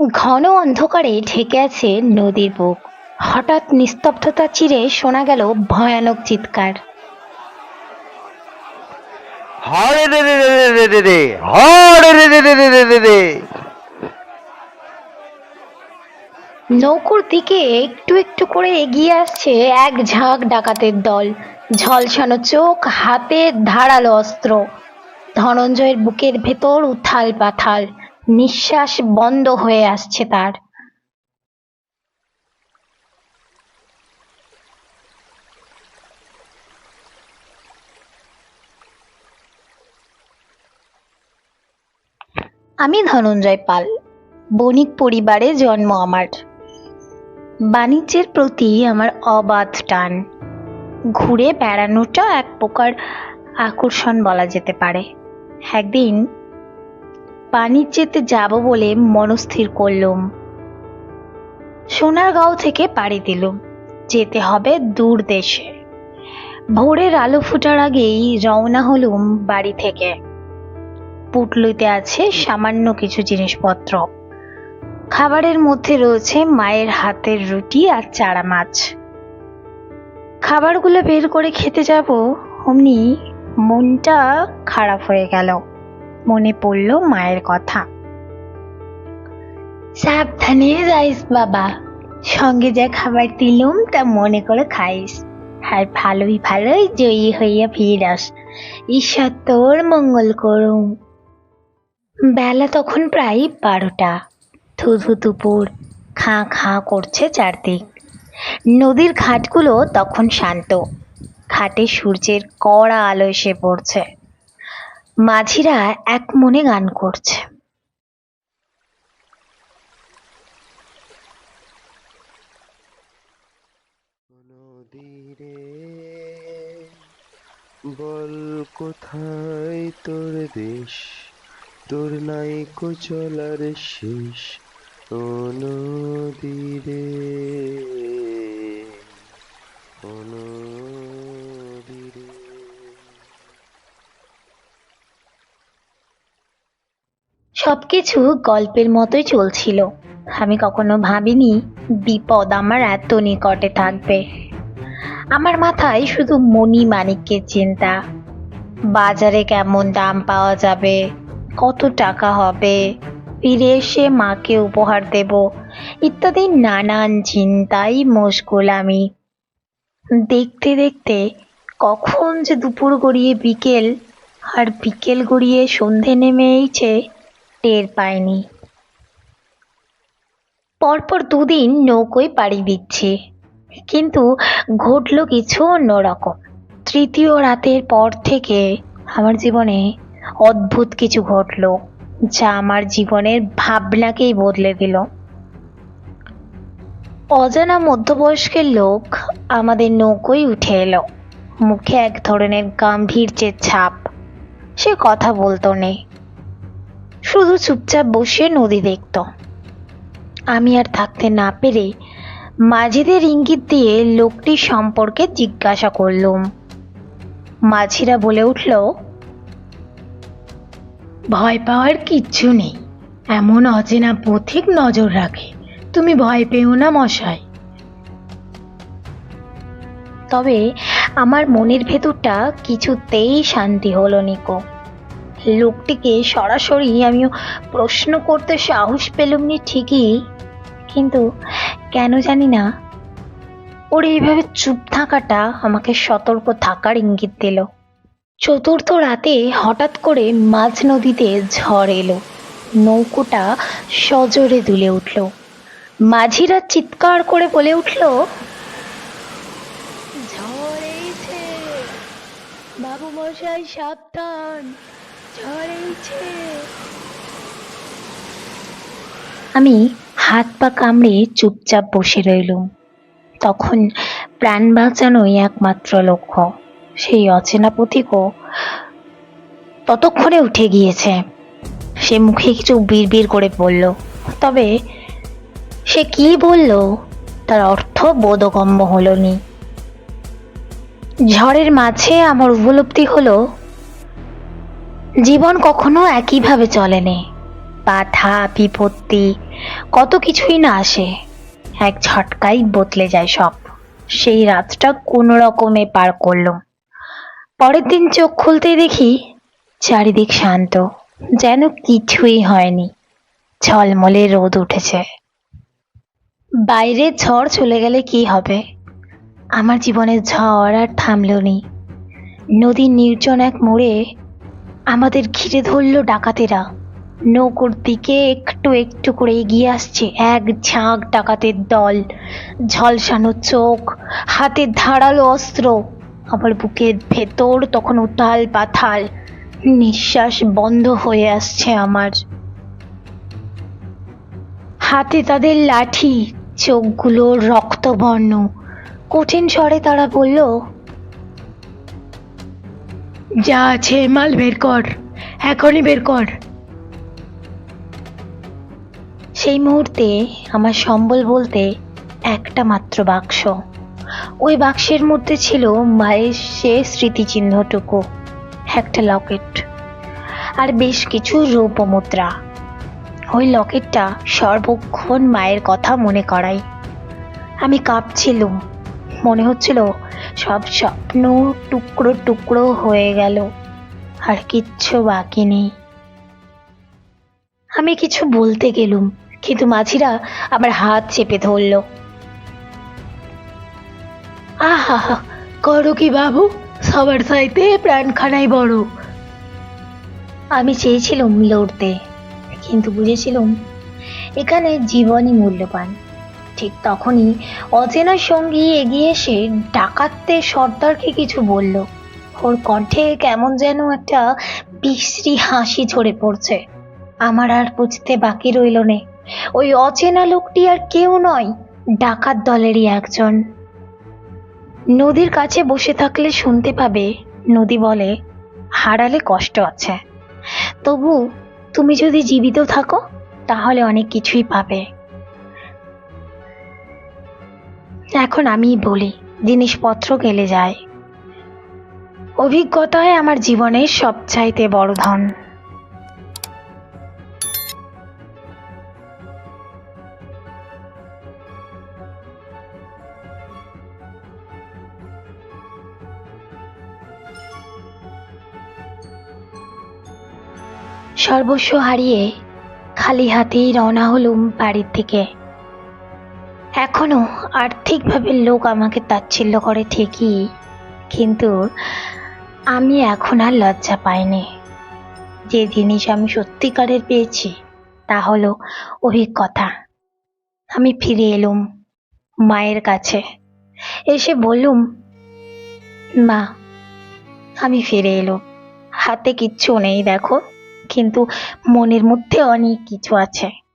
ঘন অন্ধকারে ঢেকে আছে নদীর বুক। হঠাৎ নিস্তব্ধতা চিরে শোনা গেল ভয়ানক চিৎকার। নৌকুর দিকে একটু একটু করে এগিয়ে আসছে এক ঝাঁক ডাকাতের দল। ঝলসানো চোখ হাতে ধারালো অস্ত্র। ধনঞ্জয়ের বুকের ভেতর উথাল পাথাল নিঃশ্বাস বন্ধ হয়ে আসছে তার। আমি ধনঞ্জয় পাল, বণিক পরিবারে জন্ম আমার। বাণিজ্যের প্রতি আমার অবাধ টান। ঘুরে বেড়ানোটা এক প্রকার আকর্ষণ বলা যেতে পারে। একদিন বাণিজ্যেতে যাব বলে মনস্থির করলুম। সোনারগাঁও থেকে পাড়ি দিলুম। যেতে হবে দূর দেশে। ভোরের আলো ফুটার আগেই রওনা হলুম বাড়ি থেকে। পুটলুইতে আছে সামান্য কিছু জিনিসপত্র। খাবারের মধ্যে রয়েছে মায়ের হাতের রুটি আর চারা মাছ। খাবারগুলো বের করে খেতে যাব, অমনি মনটা খারাপ হয়ে গেল। মনে পড়ল মায়ের কথা। সাবধানে যাইস বাবা। সঙ্গে যা খাবার দিলুম তা মনে করে খাইস। আর ভালোই ভালোই জয়ী হইয়া ফিরাস ঈশ্বর তোর মঙ্গল করুম বেলা তখন প্রায় বারোটা। থুথু দুপুর খাঁ খাঁ করছে চারদিক। নদীর ঘাটগুলো তখন শান্ত। ঘাটে সূর্যের কড়া আলো এসে পড়ছে। মাঝিরা এক মনে গান করছে। নদীরে বল কোথায় তোর দেশ? তোর নাই চলার শেষ। ও নদীরে সবকিছু গল্পের মতোই চলছিল। আমি কখনো ভাবিনি বিপদ আমার এত নিকটে থাকবে। আমার মাথায় শুধু মণি মানিক্যের চিন্তা। বাজারে কেমন দাম পাওয়া যাবে? কত টাকা হবে? ফিরে এসে মাকে উপহার দেব। ইত্যাদি নানান চিন্তাই মশগুল আমি। দেখতে দেখতে কখন যে দুপুর গড়িয়ে বিকেল, আর বিকেল গড়িয়ে সন্ধে নেমে এইছে টের পায়নি। পরপর দুদিন নৌকোয় পাড়ি দিচ্ছি। কিন্তু ঘটলো কিছু অন্যরকম। তৃতীয় রাতের পর থেকে আমার জীবনে অদ্ভুত কিছু ঘটলো, যা আমার জীবনের ভাবনাকেই বদলে দিল। অজানা মধ্যবয়স্কের লোক আমাদের নৌকোয় উঠে এলো। মুখে এক ধরনের গাম্ভীর্যের ছাপ। সে কথা বলতো নেই শুধু চুপচাপ বসে নদী দেখত। আমি আর থাকতে না পেরে মাঝিদের ইঙ্গিত দিয়ে লোকটি সম্পর্কে জিজ্ঞাসা করলুম। মাঝিরা বলে উঠল, ভয় পাওয়ার কিচ্ছু নেই। এমন অচেনা পথিক নজর রাখে। তুমি ভয় পেও না, মশাই। তবে আমার মনের ভেতরটা কিছুতেই শান্তি হলো নিকো লোকটিকে সরাসরি আমিও প্রশ্ন করতে সাহস পেলুমনি ঠিকই, কিন্তু কেন জানি না, ওর এইভাবে চুপ থাকাটা আমাকে সতর্ক থাকার ইঙ্গিত দিল। চতুর্থ রাতে হঠাৎ করে মাঝ নদীতে ঝড় এলো, নৌকোটা সজোরে দুলে উঠল। মাঝিরা চিৎকার করে বলে উঠল বাবু মশাই সাবধান। আমি হাত পা কামড়ে চুপচাপ বসে রইলুম। তখন প্রাণ বাঁচানোই একমাত্র লক্ষ্য। সেই অচেনা পথিকও ততক্ষণে উঠে গিয়েছে। সে মুখে কিছু বিড়বিড় করে বলল, তবে সে কি বলল? তার অর্থ বোধগম্য হলো নি। ঝড়ের মাঝে আমার উপলব্ধি হলো জীবন কখনো একইভাবে চলেনি। বাধা, বিপত্তি, কত কিছুই না আসে। এক ঝটকাই বদলে যায় সব। সেই রাতটা কোনো রকমে পার করল পরের দিন চোখ খুলতেই দেখি চারিদিক শান্ত, যেন কিছুই হয়নি। ঝলমলে রোদ উঠেছে। বাইরে ঝড় চলে গেলে কি হবে? আমার জীবনের ঝড় আর থামলো নি। নদীর নির্জন এক মোড়ে আমাদের ঘিরে ধরলো ডাকাতেরা। নৌকোর দিকে একটু একটু করে এগিয়ে আসছে এক ঝাঁক ডাকাতের দল। ঝলসানো চোখ, হাতে ধারালো অস্ত্র আমার বুকের ভেতর তখন উতাল পাথাল। নিঃশ্বাস বন্ধ হয়ে আসছে আমার। হাতে তাদের লাঠি, চোখগুলো রক্তবর্ণ। কঠিন স্বরে তারা বলল যা আছে মাল বের কর, এখনই বের কর। সেই মুহূর্তে আমার সম্বল বলতে একটা মাত্র বাক্স। ওই বাক্সের মধ্যে ছিল মায়ের সে স্মৃতিচিহ্নটুকু, একটা লকেট, আর বেশ কিছু রূপ মুদ্রা ওই লকেটটা সর্বক্ষণ মায়ের কথা মনে করাই আমি কাঁপছিলুম, মনে হচ্ছিল সব স্বপ্ন টুকরো টুকরো হয়ে গেল। আর কিচ্ছু বাকি নেই। আমি কিছু বলতে গেলুম, কিন্তু মাঝিরা আমার হাত চেপে ধরল। আহা, করো কি বাবু? সবার সাইতে প্রাণখানাই বড়। আমি চেয়েছিলাম লড়তে, কিন্তু বুঝেছিলাম এখানে জীবনই মূল্যবান। ঠিক তখনই অচেনা সঙ্গী এগিয়ে এসে ডাকাততে সর্দারকে কিছু বলল। ওর কণ্ঠে কেমন যেন একটা বিশ্রী হাসি ঝরে পড়ছে। আমার আর বুঝতে বাকি রইল নে। ওই অচেনা লোকটি আর কেউ নয়, ডাকাত দলেরই একজন। নদীর কাছে বসে থাকলে শুনতে পাবে, নদী বলে, হারালে কষ্ট আছে। তবু তুমি যদি জীবিত থাকো, তাহলে অনেক কিছুই পাবে। এখন আমি বলি, জিনিসপত্র গেলে যায়। অভিজ্ঞতায় আমার জীবনের সবচাইতে বড় ধন। সর্বস্ব হারিয়ে খালি হাতেই রওনা হলুম বাড়ির থেকে এখনও আর্থিকভাবে লোক আমাকে তাচ্ছিল্য করে ঠিকই, কিন্তু আমি এখন আর লজ্জা পাইনি। যে জিনিস আমি সত্যিকারের পেয়েছি, তা হলো অভিজ্ঞতা। আমি ফিরে এলুম মায়ের কাছে। এসে বললুম, মা, আমি ফিরে এলুম। হাতে কিচ্ছু নেই, দেখো। কিন্তু মনের মধ্যে অনেক কিছু আছে।